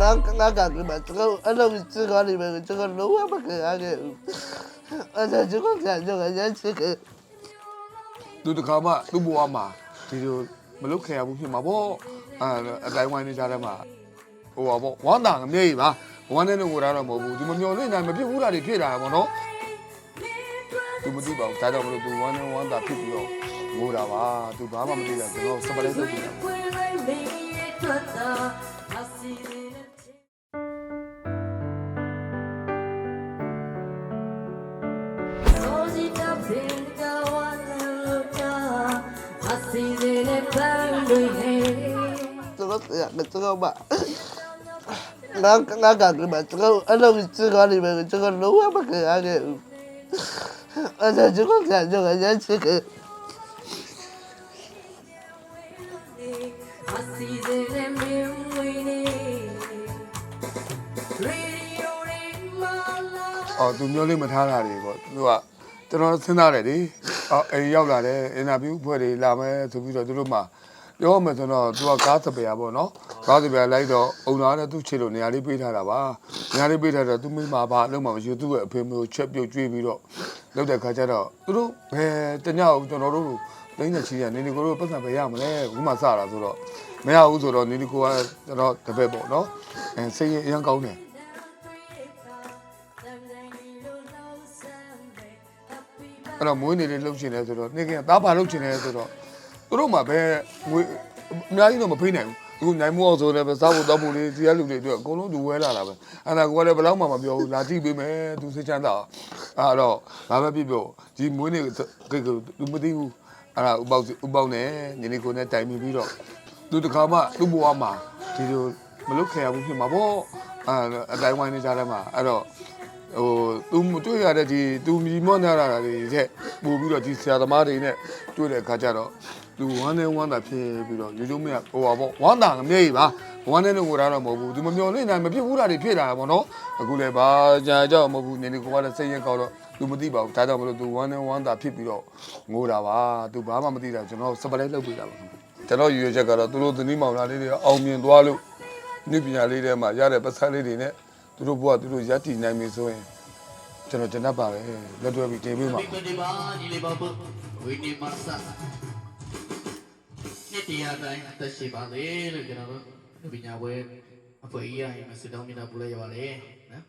ငါငါကကမှကျွန်တော်အဲ့လိုစကားလေးပဲကျွန်တော်လုံးဝမကြရခဲ့ဘူးအဲ့ဒါကျွန်တော်ကကျွန်တော်ရချစ်ကသူတခါမှသူ့ဘဝမှာဒီလိုမလုပ်ခဲ့ရဘူးဖြစ်မှာပေါ့အဲအတိုင်းဝိုင်းနေကြတဲ့မှာဟိုပါပေါ့ဝမ်းတာငမြေးပါဝမ်းနဲ့တော့ငိုတာတော့မဟုတ်ဘူးဒီမမျော်လင့်နိုင်မဖြစ်ဘူးလားတွေဖြစ်လာတာပေါ့နော်သူမသိပါဘူးဒါကြောင့်မလို့သူဝမ်းနဲ့ဝမ်းတာဖြစ်ပြီးတော့ငိုတာပါသူဘာမှမသိတာကျွန်တော်စပလက်လုပ်ပြီးတာ ကျွန်တော်ရကကျွန်တော်မငါငါကကမှကျွန်တော်အဲ့လိုစကားလေးပဲကျွန်တော်လုံးဝမကြရခဲ့ဘူးအဲ့ဒါကျွန်တော်ကကျွန်တော်ရချစ်ကအော်သူမျိုးလေးမထားတာတွေပေါ့သူကကျွန်တော်စဉ်းစားတယ်လေအော်အိမ်ရောက်လာတယ်အင်တာဗျူးဖွဲ့တွေလာမယ်ဆိုပြီးတော့သူတို့မှ ပြောမယ်ဆိုတော့သူကကားစပယ်ပေါ့နော်ကားစပယ်လိုက်တော့အုံလာတဲ့သူ့ခြေလို့နေရာလေးပေးထားတာပါနေရာလေးပေးထားတော့သူမိမဘာအလုံးမှမရှိဘူးသူ့ရဲ့အဖေမျိုးချက်ပြုတ်ကျွေးပြီးတော့လောက်တဲ့ခါကျတော့သူတို့ဘယ်တညအောင်ကျွန်တော်တို့လိမ့်နေချီရနေနေကိုတို့ပတ်စံပဲရမလဲခုမှစတာဆိုတော့မရဘူးဆိုတော့နေနေကိုကကျွန်တော်တပည့်ပေါ့နော်အဲစိတ်ရအရင်ကောင်းတယ်အဲ့တော့မွေးနေ့လေးလှုပ်ရှင်လဲဆိုတော့နေ့ကသားပါလှုပ်ရှင်လဲဆိုတော့ သူတို့မှပဲငွေအများကြီးတော့မဖိနိုင်ဘူးအခုနိုင်မို့အောင်ဆိုလည်းပဲစားဖို့တောက်ဖို့လေးဒီကလူတွေအတွက်အကုန်လုံးသူဝဲလာတာပဲအဲ့ဒါကိုကလည်းဘယ်တော့မှမပြောဘူးလာကြည့်ပေးမယ်သူစိတ်ချမ်းသာအဲ့တော့ဘာပဲဖြစ်ဖြစ်ဒီမွေးနေ့ကိကသူမသိဘူးအဲ့ဒါဥပေါက်ဥပေါက်နဲ့ညီလေးကိုနဲ့တိုင်ပြီးပြီးတော့သူတခါမှသူ့ဘဝမှာဒီလိုမလုပ်ခဲ့ရဘူးဖြစ်မှာပေါ့အဲ့အတိုင်းဝိုင်းနေကြတဲ့မှာအဲ့တော့ဟိုသူမတွေ့ရတဲ့ဒီသူမြည်မော့နေရတာတွေတဲ့ပို့ပြီးတော့ဒီဆရာသမားတွေနဲ့တွေ့တဲ့အခါကျတော့ သူဝမ်းနဲ့ဝမ်းသာဖြစ်ပြီးတော့ရိုးရိုးမရဟိုပါပေါ့ဝမ်းသာငမြေးပါဝမ်းနဲ့တော့ငိုတာတော့မဟုတ်ဘူးသူမမျော်လင့်နိုင်မဖြစ်ဘူးလားတွေဖြစ်လာတာပေါ့နော်အခုလည်းဘာကြာကြောက်မဟုတ်ဘူးနေနေကိုကလည်းစိတ်ရင်ကောက်တော့သူမသိပါဘူးဒါကြောင့်မလို့သူဝမ်းနဲ့ဝမ်းသာဖြစ်ပြီးတော့ငိုတာပါသူဘာမှမသိတာကျွန်တော်စပလက်လုပ်ပေးတာပါကျွန်တော်ရည်ရွယ်ချက်ကတော့သူတို့သတိမောင်လာလေးတွေအောင်မြင်သွားလို့နိပညာလေးတွေမှာရတဲ့ပတ်သက်လေးတွေနဲ့သူတို့ဘုရားသူတို့ရပ်တည်နိုင်ပြီဆိုရင်ကျွန်တော်တင်တတ်ပါပဲလက်တွဲပြီးတင်ပေးပါ နိမဆာနှစ်တရားတိုင်းအသက်ရှိပါလေလို့ကျွန်တော်တို့ပညာဝဲအဖွဲ့ကြီးရရင်စတောင်းမြတ်ပူလိုက်ရပါတယ်နော်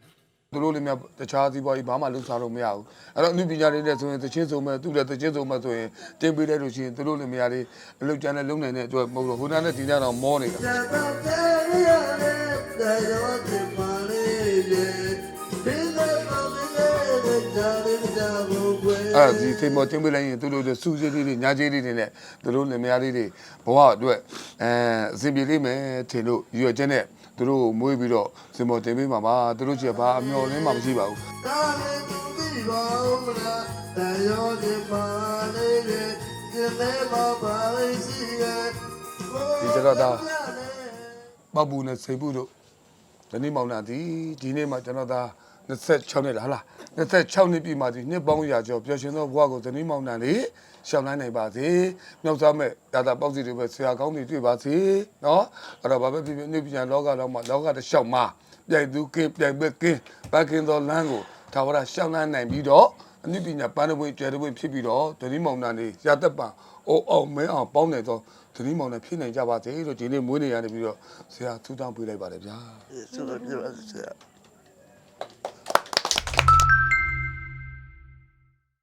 သူတို့လည်းမြတခြားစီးပွားရေးဘာမှလုပ်စားလို့မရဘူးအဲ့တော့အမှုပညာတွေနဲ့ဆိုရင်တချင်းစုံမဲ့သူလည်းတချင်းစုံမဲ့ဆိုရင်တင်ပေးလိုက်လို့ရှိရင်သူတို့လည်းမရသေးအလုပ်ကြမ်းနဲ့လုံနိုင်တဲ့အတွက်မဟုတ်တော့ဟိုနားနဲ့ဒီနားတော့မောနေတာ အဲ့ဒီထိမောတင်ပေးလိုက်ရင်သူတို့စူးစိလေးတွေညာကြီးလေးတွေနဲ့သူတို့လည်းမရသေးတွေဘဝအတွက်အဲအစီပြေလေးမယ်ထင်လို့ရွယ်ချက်နဲ့သူတို့မွေးပြီးတော့စင်မောတင်ပေးမှာပါသူတို့ချင်ဘာအမျော်လင်းမှမရှိပါဘူးဒီကြတော့ဒါပပူနဲ့စိတ်ဘူးတို့ဒီနေ့မောင်နာဒီဒီနေ့မှကျွန်တော်ဒါ 26နှစ်လားဟုတ်လား26နှစ်ပြည့်မှာဒီနှစ်ပေါင်းရာကျော်ပျော်ရွှင်သောဘဝကိုဇနီးမောင်နှံလေးရှောင်းနိုင်နိုင်ပါစေမြောက်စားမဲ့ဒါသာပေါက်စီတွေပဲဆရာကောင်းတွေတွေ့ပါစေနော်အဲ့တော့ဘာပဲဖြစ်ဖြစ်နေပညာလောကတော့မှလောကတစ်လျှောက်မှာပြိုင်သူကင်းပြိုင်ပဲကင်းဘာကင်းသောလမ်းကိုသာဝရရှောင်းနိုင်နိုင်ပြီးတော့အနုပညာပန်းတပွင့်ကျဲတပွင့်ဖြစ်ပြီးတော့ဇနီးမောင်နှံလေးရာသက်ပံအိုအောင်မဲအောင်ပေါင်းနေသောဇနီးမောင်နှံဖြစ်နိုင်ကြပါစေလို့ဒီနေ့မွေးနေရနေပြီးတော့ဆရာထူးတောင်းပေးလိုက်ပါတယ်ဗျာဆရာပြပါဆရာ